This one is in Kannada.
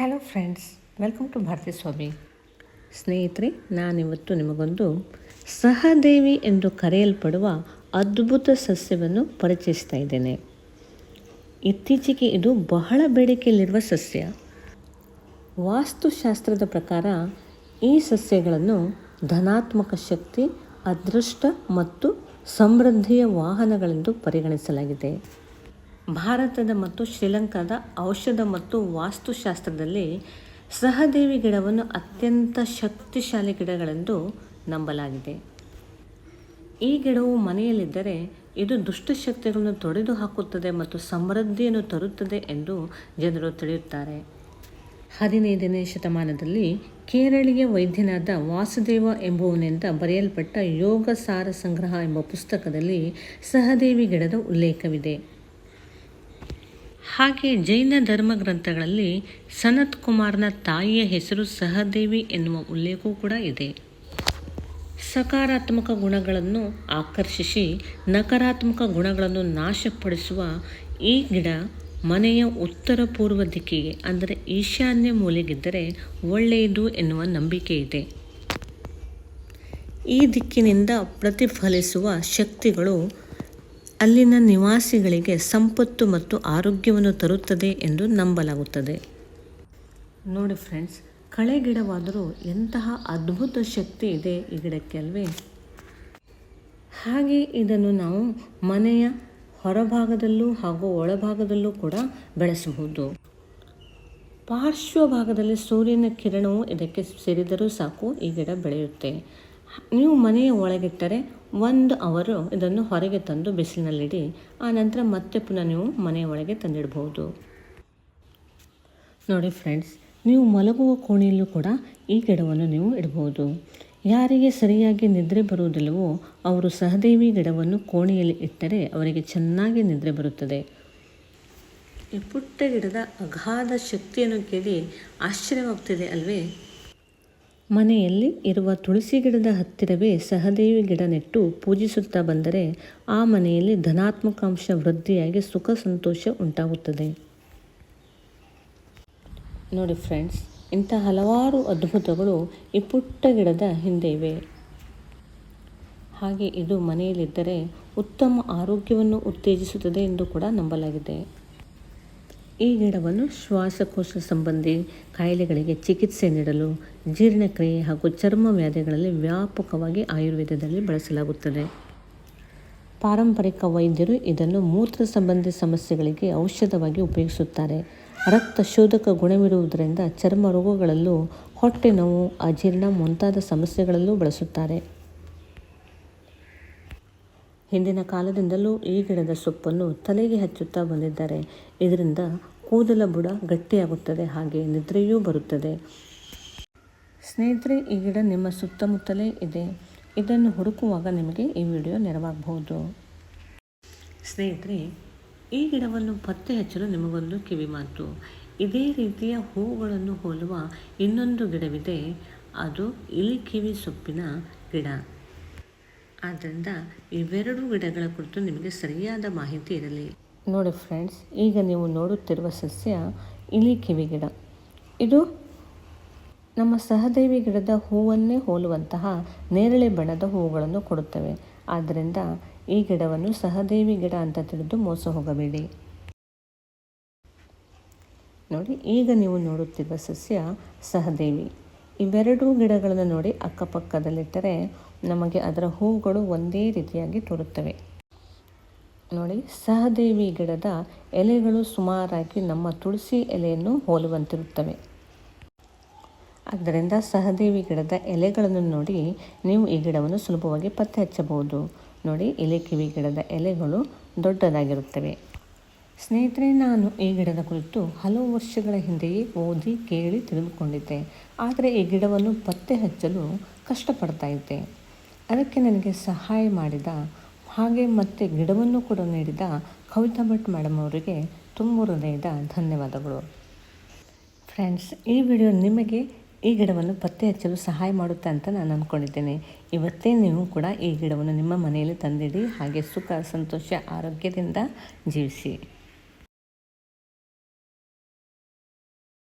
Hello friends welcome to Bharathi Swamy ಸ್ನೇಹಿತರೆ ನಾನಿವತ್ತು ನಿಮಗೊಂದು ಸಹದೇವಿ ಎಂದು ಕರೆಯಲ್ಪಡುವ ಅದ್ಭುತ ಸಸ್ಯವನ್ನು ಪರಿಚಯಿಸ್ತಾ ಇದ್ದೇನೆ. ಇತ್ತೀಚೆಗೆ ಇದು ಬಹಳ ಬೇಡಿಕೆಯಲ್ಲಿರುವ ಸಸ್ಯ. ವಾಸ್ತುಶಾಸ್ತ್ರದ ಪ್ರಕಾರ ಈ ಸಸ್ಯಗಳನ್ನು ಧನಾತ್ಮಕ ಶಕ್ತಿ, ಅದೃಷ್ಟ ಮತ್ತು ಸಮೃದ್ಧಿಯ ವಾಹನಗಳೆಂದು ಪರಿಗಣಿಸಲಾಗಿದೆ. ಭಾರತದ ಮತ್ತು ಶ್ರೀಲಂಕಾದ ಔಷಧ ಮತ್ತು ವಾಸ್ತುಶಾಸ್ತ್ರದಲ್ಲಿ ಸಹದೇವಿ ಗಿಡವನ್ನು ಅತ್ಯಂತ ಶಕ್ತಿಶಾಲಿ ಗಿಡಗಳೆಂದು ನಂಬಲಾಗಿದೆ. ಈ ಗಿಡವು ಮನೆಯಲ್ಲಿದ್ದರೆ ಇದು ದುಷ್ಟಶಕ್ತಿಗಳನ್ನು ತೊಡೆದು ಹಾಕುತ್ತದೆ ಮತ್ತು ಸಮೃದ್ಧಿಯನ್ನು ತರುತ್ತದೆ ಎಂದು ಜನರು ತಿಳಿಯುತ್ತಾರೆ. ಹದಿನೈದನೇ ಶತಮಾನದಲ್ಲಿ ಕೇರಳೀಯ ವೈದ್ಯನಾದ ವಾಸುದೇವ ಎಂಬುವನಿಂದ ಬರೆಯಲ್ಪಟ್ಟ ಯೋಗ ಸಾರ ಸಂಗ್ರಹ ಎಂಬ ಪುಸ್ತಕದಲ್ಲಿ ಸಹದೇವಿ ಗಿಡದ ಉಲ್ಲೇಖವಿದೆ. ಹಾಗೆ ಜೈನ ಧರ್ಮ ಗ್ರಂಥಗಳಲ್ಲಿ ಸನತ್ ಕುಮಾರ್ನ ತಾಯಿಯ ಹೆಸರು ಸಹದೇವಿ ಎನ್ನುವ ಉಲ್ಲೇಖವೂ ಕೂಡ ಇದೆ. ಸಕಾರಾತ್ಮಕ ಗುಣಗಳನ್ನು ಆಕರ್ಷಿಸಿ ನಕಾರಾತ್ಮಕ ಗುಣಗಳನ್ನು ನಾಶಪಡಿಸುವ ಈ ಗಿಡ ಮನೆಯ ಉತ್ತರ ಪೂರ್ವ ದಿಕ್ಕಿಗೆ, ಅಂದರೆ ಈಶಾನ್ಯ ಮೂಲೆಗಿದ್ದರೆ ಒಳ್ಳೆಯದು ಎನ್ನುವ ನಂಬಿಕೆ ಇದೆ. ಈ ದಿಕ್ಕಿನಿಂದ ಪ್ರತಿಫಲಿಸುವ ಶಕ್ತಿಗಳು ಅಲ್ಲಿನ ನಿವಾಸಿಗಳಿಗೆ ಸಂಪತ್ತು ಮತ್ತು ಆರೋಗ್ಯವನ್ನು ತರುತ್ತದೆ ಎಂದು ನಂಬಲಾಗುತ್ತದೆ. ನೋಡಿ ಫ್ರೆಂಡ್ಸ್, ಕಳೆ ಗಿಡವಾದರೂ ಎಂತಹ ಅದ್ಭುತ ಶಕ್ತಿ ಇದೆ ಈ ಗಿಡಕ್ಕೆ ಅಲ್ವೇ? ಹಾಗೆ ಇದನ್ನು ನಾವು ಮನೆಯ ಹೊರಭಾಗದಲ್ಲೂ ಹಾಗೂ ಒಳಭಾಗದಲ್ಲೂ ಕೂಡ ಬೆಳೆಸಬಹುದು. ಪಾರ್ಶ್ವ ಭಾಗದಲ್ಲಿ ಸೂರ್ಯನ ಕಿರಣವು ಇದಕ್ಕೆ ಸೇರಿದರೂ ಸಾಕು ಈ ಗಿಡ ಬೆಳೆಯುತ್ತೆ. ನೀವು ಮನೆಯ ಒಳಗಿಟ್ಟರೆ ಒಂದು ಅವರು ಇದನ್ನು ಹೊರಗೆ ತಂದು ಬಿಸಿಲಿನಲ್ಲಿಡಿ, ಆ ನಂತರ ಮತ್ತೆ ಪುನಃ ನೀವು ಮನೆಯ ಒಳಗೆ ತಂದಿಡಬಹುದು. ನೋಡಿ ಫ್ರೆಂಡ್ಸ್ ನೀವು ಮಲಗುವ ಕೋಣೆಯಲ್ಲೂ ಕೂಡ ಈ ಗಿಡವನ್ನು ನೀವು ಇಡಬಹುದು. ಯಾರಿಗೆ ಸರಿಯಾಗಿ ನಿದ್ರೆ ಬರುವುದಿಲ್ಲವೋ ಅವರು ಸಹದೇವಿ ಗಿಡವನ್ನು ಕೋಣೆಯಲ್ಲಿ ಇಟ್ಟರೆ ಅವರಿಗೆ ಚೆನ್ನಾಗಿ ನಿದ್ರೆ ಬರುತ್ತದೆ. ಈ ಪುಟ್ಟ ಗಿಡದ ಅಗಾಧ ಶಕ್ತಿಯನ್ನು ಕೇಳಿ ಆಶ್ಚರ್ಯವಾಗ್ತಿದೆ ಅಲ್ವೇ? ಮನೆಯಲ್ಲಿ ಇರುವ ತುಳಸಿ ಗಿಡದ ಹತ್ತಿರವೇ ಸಹದೇವಿ ಗಿಡ ನೆಟ್ಟು ಪೂಜಿಸುತ್ತಾ ಬಂದರೆ ಆ ಮನೆಯಲ್ಲಿ ಧನಾತ್ಮಕಾಂಶ ವೃದ್ಧಿಯಾಗಿ ಸುಖ ಸಂತೋಷ ಉಂಟಾಗುತ್ತದೆ. ನೋಡಿ ಫ್ರೆಂಡ್ಸ್ ಇಂಥ ಹಲವಾರು ಅದ್ಭುತಗಳು ಈ ಪುಟ್ಟ ಗಿಡದ ಹಿಂದೆ ಇವೆ. ಹಾಗೆ ಇದು ಮನೆಯಲ್ಲಿದ್ದರೆ ಉತ್ತಮ ಆರೋಗ್ಯವನ್ನು ಉತ್ತೇಜಿಸುತ್ತದೆ ಎಂದು ಕೂಡ ನಂಬಲಾಗಿದೆ. ಈ ಗಿಡವನ್ನು ಶ್ವಾಸಕೋಶ ಸಂಬಂಧಿ ಕಾಯಿಲೆಗಳಿಗೆ ಚಿಕಿತ್ಸೆ ನೀಡಲು ಜೀರ್ಣಕ್ರಿಯೆ ಹಾಗೂ ಚರ್ಮ ವ್ಯಾಧಿಗಳಲ್ಲಿ ವ್ಯಾಪಕವಾಗಿ ಆಯುರ್ವೇದದಲ್ಲಿ ಬಳಸಲಾಗುತ್ತದೆ. ಪಾರಂಪರಿಕ ವೈದ್ಯರು ಇದನ್ನು ಮೂತ್ರ ಸಂಬಂಧಿ ಸಮಸ್ಯೆಗಳಿಗೆ ಔಷಧವಾಗಿ ಉಪಯೋಗಿಸುತ್ತಾರೆ. ರಕ್ತ ಶೋಧಕ ಗುಣವಿರುವುದರಿಂದ ಚರ್ಮ ರೋಗಗಳಲ್ಲೂ ಹೊಟ್ಟೆ ನೋವು, ಅಜೀರ್ಣ ಮುಂತಾದ ಸಮಸ್ಯೆಗಳಲ್ಲೂ ಬಳಸುತ್ತಾರೆ. ಹಿಂದಿನ ಕಾಲದಿಂದಲೂ ಈ ಗಿಡದ ಸೊಪ್ಪನ್ನು ತಲೆಗೆ ಹಚ್ಚುತ್ತಾ ಬಂದಿದ್ದಾರೆ. ಇದರಿಂದ ಕೂದಲ ಬುಡ ಗಟ್ಟಿಯಾಗುತ್ತದೆ, ಹಾಗೆ ನಿದ್ರೆಯೂ ಬರುತ್ತದೆ. ಸ್ನೇಹಿತರೆ, ಈ ಗಿಡ ನಿಮ್ಮ ಸುತ್ತಮುತ್ತಲೇ ಇದೆ. ಇದನ್ನು ಹುಡುಕುವಾಗ ನಿಮಗೆ ಈ ವಿಡಿಯೋ ನೆರವಾಗಬಹುದು. ಸ್ನೇಹಿತರೆ, ಈ ಗಿಡವನ್ನು ಪತ್ತೆ ಹಚ್ಚಲು ನಿಮಗೊಂದು ಕಿವಿ ಮಾತು. ಇದೇ ರೀತಿಯ ಹೂಗಳನ್ನು ಹೋಲುವ ಇನ್ನೊಂದು ಗಿಡವಿದೆ. ಅದು ಇಲಿ ಕಿವಿ ಸೊಪ್ಪಿನ ಗಿಡ. ಆದ್ದರಿಂದ ಇವೆರಡು ಗಿಡಗಳ ಕುರಿತು ನಿಮಗೆ ಸರಿಯಾದ ಮಾಹಿತಿ ಇರಲಿ. ನೋಡಿ ಫ್ರೆಂಡ್ಸ್, ಈಗ ನೀವು ನೋಡುತ್ತಿರುವ ಸಸ್ಯ ಇಲಿ ಕಿವಿ ಗಿಡ. ಇದು ನಮ್ಮ ಸಹದೇವಿ ಗಿಡದ ಹೂವನ್ನೇ ಹೋಲುವಂತಹ ನೇರಳೆ ಬಣ್ಣದ ಹೂವುಗಳನ್ನು ಕೊಡುತ್ತವೆ. ಆದ್ದರಿಂದ ಈ ಗಿಡವನ್ನು ಸಹದೇವಿ ಗಿಡ ಅಂತ ತಿಳಿದು ಮೋಸ ಹೋಗಬೇಡಿ. ನೋಡಿ, ಈಗ ನೀವು ನೋಡುತ್ತಿರುವ ಸಸ್ಯ ಸಹದೇವಿ. ಇವೆರಡೂ ಗಿಡಗಳನ್ನು ನೋಡಿ ಅಕ್ಕಪಕ್ಕದಲ್ಲಿಟ್ಟರೆ ನಮಗೆ ಅದರ ಹೂವುಗಳು ಒಂದೇ ರೀತಿಯಾಗಿ ತೋರುತ್ತವೆ. ನೋಡಿ, ಸಹದೇವಿ ಗಿಡದ ಎಲೆಗಳು ಸುಮಾರಾಗಿ ನಮ್ಮ ತುಳಸಿ ಎಲೆಯನ್ನು ಹೋಲುವಂತಿರುತ್ತವೆ. ಆದ್ದರಿಂದ ಸಹದೇವಿ ಗಿಡದ ಎಲೆಗಳನ್ನು ನೋಡಿ ನೀವು ಈ ಗಿಡವನ್ನು ಸುಲಭವಾಗಿ ಪತ್ತೆ ಹಚ್ಚಬಹುದು. ನೋಡಿ, ಎಲೆ ಕಿವಿ ಗಿಡದ ಎಲೆಗಳು ದೊಡ್ಡದಾಗಿರುತ್ತವೆ. ಸ್ನೇಹಿತರೆ, ನಾನು ಈ ಗಿಡದ ಕುರಿತು ಹಲವು ವರ್ಷಗಳ ಹಿಂದೆಯೇ ಓದಿ ಕೇಳಿ ತಿಳಿದುಕೊಂಡಿದ್ದೆ. ಆದರೆ ಈ ಗಿಡವನ್ನು ಪತ್ತೆ ಹಚ್ಚಲು ಕಷ್ಟಪಡ್ತಾ ಇದ್ದೆ. ಅದಕ್ಕೆ ನನಗೆ ಸಹಾಯ ಮಾಡಿದ, ಹಾಗೆ ಮತ್ತೆ ಗಿಡವನ್ನು ಕೂಡ ನೀಡಿದ ಕವಿತಾ ಭಟ್ ಮೇಡಮ್ ಅವರಿಗೆ ತುಂಬ ಹೃದಯದ ಧನ್ಯವಾದಗಳು. ಫ್ರೆಂಡ್ಸ್, ಈ ವಿಡಿಯೋ ನಿಮಗೆ ಈ ಗಿಡವನ್ನು ಪತ್ತೆ ಹಚ್ಚಲು ಸಹಾಯ ಮಾಡುತ್ತೆ ಅಂತ ನಾನು ಅಂದ್ಕೊಂಡಿದ್ದೇನೆ. ಇವತ್ತೇ ನೀವು ಕೂಡ ಈ ಗಿಡವನ್ನು ನಿಮ್ಮ ಮನೆಯಲ್ಲಿ ತಂದಿಡಿ, ಹಾಗೆ ಸುಖ, ಸಂತೋಷ, ಆರೋಗ್ಯದಿಂದ ಜೀವಿಸಿ.